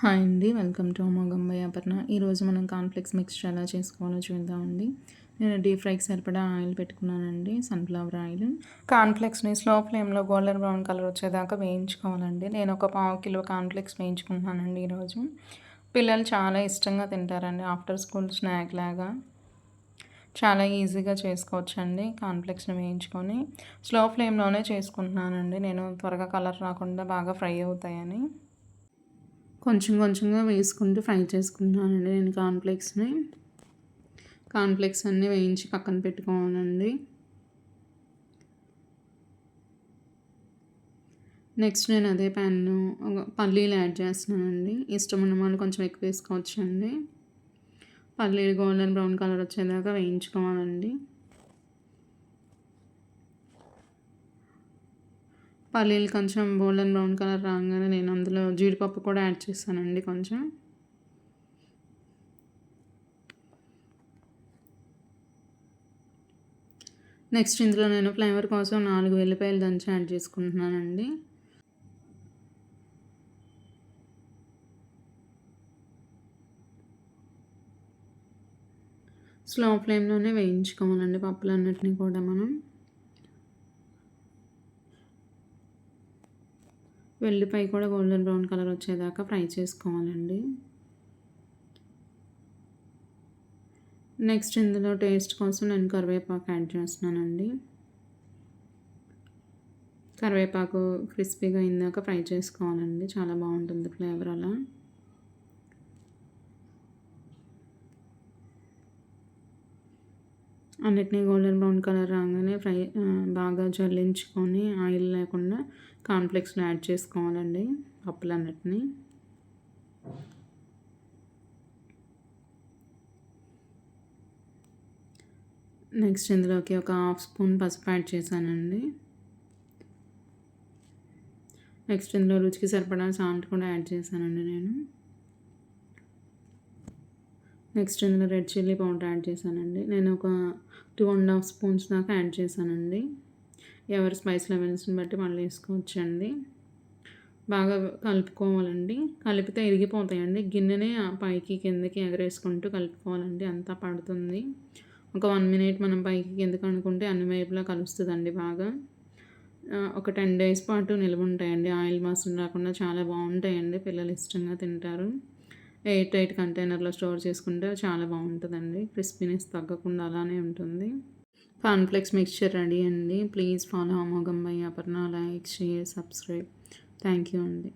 Hi అండి welcome to అమోఘంబై Aparna. ఈరోజు మనం కాన్ఫ్లెక్స్ మిక్స్చర్ ఎలా చేసుకోవాలో చూద్దామండి నేను డీప్ ఫ్రైకి సరిపడా ఆయిల్ పెట్టుకున్నానండి సన్ఫ్లవర్ ఆయిల్. కాన్ఫ్లెక్స్ని స్లో ఫ్లేమ్లో గోల్డెన్ బ్రౌన్ కలర్ వచ్చేదాకా వేయించుకోవాలండి. నేను ఒక పావు కిలో కాన్ఫ్లెక్స్ వేయించుకుంటున్నానండి ఈరోజు పిల్లలు చాలా ఇష్టంగా తింటారండి ఆఫ్టర్ స్కూల్ స్నాక్ లాగా. చాలా ఈజీగా చేసుకోవచ్చండి కాన్ఫ్లెక్స్ని వేయించుకొని. స్లో ఫ్లేమ్లోనే చేసుకుంటున్నానండి. నేను త్వరగా కలర్ రాకుండా బాగా ఫ్రై అవుతాయని. కొంచెం కొంచెంగా వేసుకుంటూ ఫ్రై చేసుకుంటున్నానండి. నేను కాన్ఫ్లెక్స్ని కాన్ఫ్లెక్స్ అన్నీ వేయించి పక్కన పెట్టుకోవాలండి. నెక్స్ట్ నేను అదే ప్యాన్ను పల్లీలు యాడ్ చేస్తున్నానండి. ఇష్టం ఉన్న వాళ్ళు కొంచెం ఎక్కువ వేసుకోవచ్చండి. పల్లీలు గోల్డెన్ బ్రౌన్ కలర్ వచ్చేదాకా వేయించుకోవాలండి. పల్లీలు కొంచెం గోల్డెన్ బ్రౌన్ కలర్ రాగానే నేను అందులో జీడిపప్పు కూడా యాడ్ చేస్తానండి కొంచెం. నెక్స్ట్ ఇందులో నేను ఫ్లేవర్ కోసం నాలుగు వెల్లిపాయలు దంచి యాడ్ చేసుకుంటున్నానండి. స్లో ఫ్లేమ్లోనే వేయించుకోవాలండి పప్పులన్నిటినీ కూడా మనం. వెల్లిపాయ కూడా గోల్డెన్ బ్రౌన్ కలర్ వచ్చేదాకా ఫ్రై చేసుకోవాలండి. నెక్స్ట్ ఇందులో టేస్ట్ కోసం నేను కరివేపాకు యాడ్ చేస్తున్నానండి. కరివేపాకు క్రిస్పీగా అయిందాక ఫ్రై చేసుకోవాలండి. చాలా బాగుంటుంది ఫ్లేవర్ అలా. అన్నిటినీ గోల్డెన్ బ్రౌన్ కలర్ రాగానే ఫ్రై బాగా జల్లించుకొని ఆయిల్ లేకుండా కాన్ఫ్లెక్స్లో యాడ్ చేసుకోవాలండి పప్పులన్నిటినీ. నెక్స్ట్ ఇందులోకి ఒక హాఫ్ స్పూన్ పసుపు యాడ్ చేశానండి. నెక్స్ట్ ఇందులో రుచికి సరిపడా సాల్ట్ కూడా యాడ్ చేశానండి నేను. నెక్స్ట్ ఇందులో రెడ్ చిల్లీ పౌడర్ యాడ్ చేశానండి. నేను ఒక టూ అండ్ హాఫ్ స్పూన్స్ దాకా యాడ్ చేశానండి. ఎవరి స్పైస్ లెవెల్స్ని బట్టి మళ్ళీ వేసుకోవచ్చండి. బాగా కలుపుకోవాలండి. కలిపితే ఇరిగిపోతాయండి. గిన్నెనే పైకి కిందకి ఎగరేసుకుంటూ కలుపుకోవాలండి. అంతా పడుతుంది. ఒక వన్ మినిట్ మనం పైకి కిందకి అనుకుంటే అన్ని వైపులా కలుస్తుందండి బాగా. ఒక టెన్ డేస్ పాటు నిల్వ ఉంటాయండి ఆయిల్ మాసం రాకుండా చాలా బాగుంటాయండి. పిల్లలు ఇష్టంగా తింటారు. ఎయిట్ ఎయిట్ కంటైనర్లో స్టోర్ చేసుకుంటే చాలా బాగుంటుందండి. క్రిస్పీనెస్ తగ్గకుండా అలానే ఉంటుంది. కాన్ఫ్లెక్స్ మిక్చర్ రెడీ అండి. ప్లీజ్ ఫాలో అమోఘం by Aparna. Like share subscribe. Thank you అండి.